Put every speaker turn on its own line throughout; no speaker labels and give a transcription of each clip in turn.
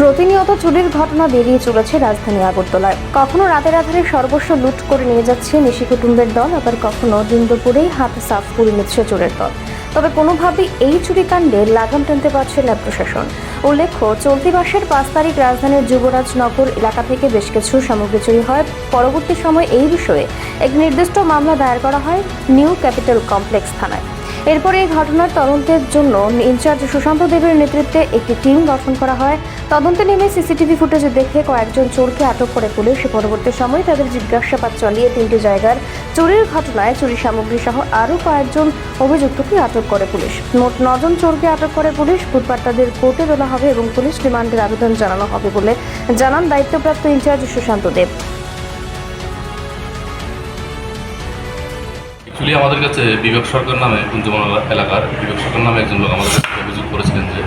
প্রতিনিয়ত চুরির ঘটনা বেরিয়ে চলেছে রাজধানী আগরতলায়। কখনো রাতের আধারে সর্বস্ব লুট করে নিয়ে যাচ্ছে নিশি কুটুম্বের দল, আবার কখনো দিন দুপুরেই হাত সাফ করে নিচ্ছে চোরের দল। তবে কোনোভাবেই এই চুরিকাণ্ডে লাগাম টানতে পারছে না প্রশাসন। উল্লেখ্য, চলতি মাসের পাঁচ তারিখ রাজধানীর যুবরাজনগর এলাকা থেকে বেশ কিছু সামগ্রী চুরি হয়। পরবর্তী সময় এই বিষয়ে এক নির্দিষ্ট মামলা দায়ের করা হয় নিউ ক্যাপিটাল কমপ্লেক্স থানায়। এরপর এই ঘটনার তদন্তের জন্য ইনচার্জ সুশান্ত দেবের নেতৃত্বে একটি টিম গঠন করা হয়। তদন্তে নেমে সিসিটিভি ফুটেজ দেখে কয়েকজন চোরকে আটক করে পুলিশ। পরবর্তী সময় তাদের জিজ্ঞাসাবাদ চালিয়ে তিনটি জায়গার চুরির ঘটনায় চুরি সামগ্রী সহ আরও কয়েকজন অভিযুক্তকে আটক করে পুলিশ। মোট নজন চোরকে আটক করে পুলিশ। বুধবার তাদের কোর্টে তোলা হবে এবং পুলিশ রিমান্ডের আবেদন জানানো হবে বলে জানান দায়িত্বপ্রাপ্ত ইনচার্জ সুশান্ত দেব।
অ্যাকচুয়ালি আমাদের কাছে বিবেক সরকার নামে কুঞ্জবন এলাকার বিবেক সরকার নামে একজন লোক আমাদের কাছে অভিযোগ করেছিলেন যে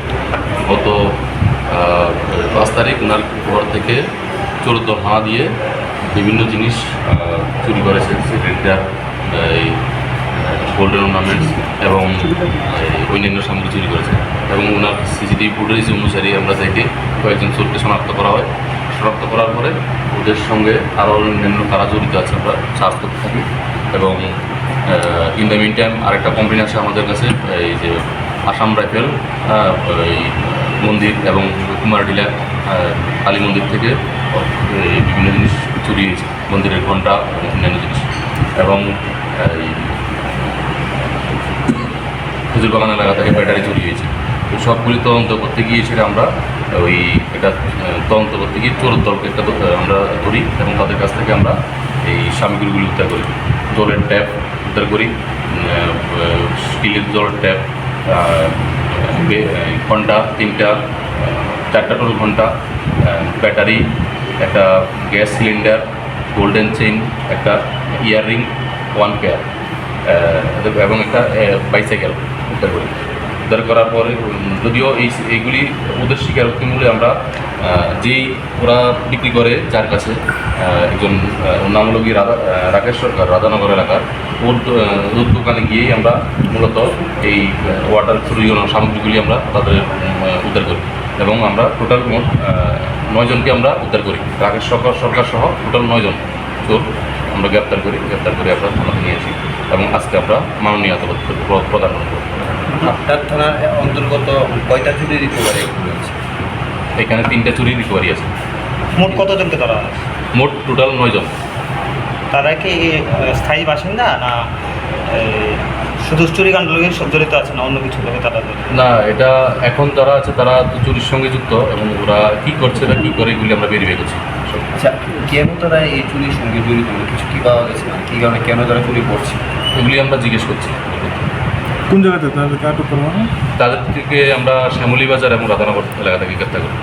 গত পাঁচ তারিখ ওনার ঘর থেকে চোদ্দ হাঁ দিয়ে বিভিন্ন জিনিস চুরি করেছে, সিলিন্ডার, এই গোল্ডেন অর্নামেন্টস এবং অন্যান্য সামগ্রী চুরি করেছে। এবং ওনার সিসিটিভি ফুটেজ অনুসারে আমরা থেকে কয়েকজন চোরকে শনাক্ত করা হয়। শনাক্ত করার পরে ওদের সঙ্গে আরও অন্যান্য কারা জড়িত আছে আমরা সার্চ করতে থাকি। এবং ইন দ্য মিন টাইম আরেকটা কমপ্লেন আছে আমাদের কাছে এই যে আসাম রাইফেল এই মন্দির এবং কুমারডিলা আহ, কালী মন্দির থেকে বিভিন্ন জিনিস চুরি মন্দিরের এবং অন্যান্য জিনিস। এবং এই হুজুর বাগান এলাকা থেকে ব্যাটারি চুরি হয়েছে। তো সবগুলি তদন্ত করতে গিয়ে সেটা আমরা ওই আহ, তদন্ত করতে গিয়ে চোর দলকে একটা আমরা ধরি এবং তাদের কাছ থেকে আমরা এই সামগ্রীগুলি উদ্ধার করি। জলের ট্যাপ উদ্ধার করি। স্টিলের জলের ট্যাপ ঘণ্টা, তিনটা চারটা টোল ঘণ্টা ব্যাটারি, একটা গ্যাস সিলিন্ডার, গোল্ডেন চেইন, একটা ইয়াররিং, ওয়ান পেয়ার এবং একটা বাইসাইকেল উদ্ধার করি। উদ্ধার করার পরে যদিও এই এইগুলি ওদের স্বীকারোক্তি মূল্যে আমরা যেই ওরা বিক্রি করে যার কাছে একজন নাম হলো গিয়ে রাধা রাকেশ সরকার রাধানগর এলাকার ওর দো- আহ, ওর দোকানে গিয়েই আমরা মূলত এই ওয়াটার প্রয়োজনীয় সামগ্রীগুলি আমরা তাদের উদ্ধার করি। এবং আমরা টোটাল মোট নয়জনকে আমরা উদ্ধার করি। রাকেশ সরকার সরকার সহ টোটাল নয়জন চোর আমরা গ্রেপ্তার করি। গ্রেপ্তার করে আমরা থানাতে নিয়ে আসি এবং আজকে আমরা মাননীয় আদালত প্র- প্রদান করব
আপনার থানার অন্তর্গত কয়টা চুরি রিকভারি হয়েছে?
এখানে তিনটা চুরি রিকভারি আছে।
মোট কতজনকে ধরা হয়?
মোট টোটাল নয়জন।
তারা কি স্থায়ী বাসিন্দা না এই, শুধু চুরিকাণ্ড লোকে সব জড়িত আছে না অন্য কিছু লোকে তারা
না এটা এখন যারা আছে তারা চুরির সঙ্গে যুক্ত এবং ওরা কী করছে বা কী করে এগুলি আমরা বেরিয়ে গেছি
আচ্ছা কেন তারা এই চুরির সঙ্গে জড়িত? কিছু কি পাওয়া গেছে? না কি কারণে কেন তারা চুরি করছে?
এগুলি আমরা জিজ্ঞেস করছি।
কোন জায়গাতে? তাদেরকে আটক করা হয়
তাদের থেকে আমরা শ্যামলী বাজার এবং রাধানগর এলাকা থেকে গ্রেপ্তার করি।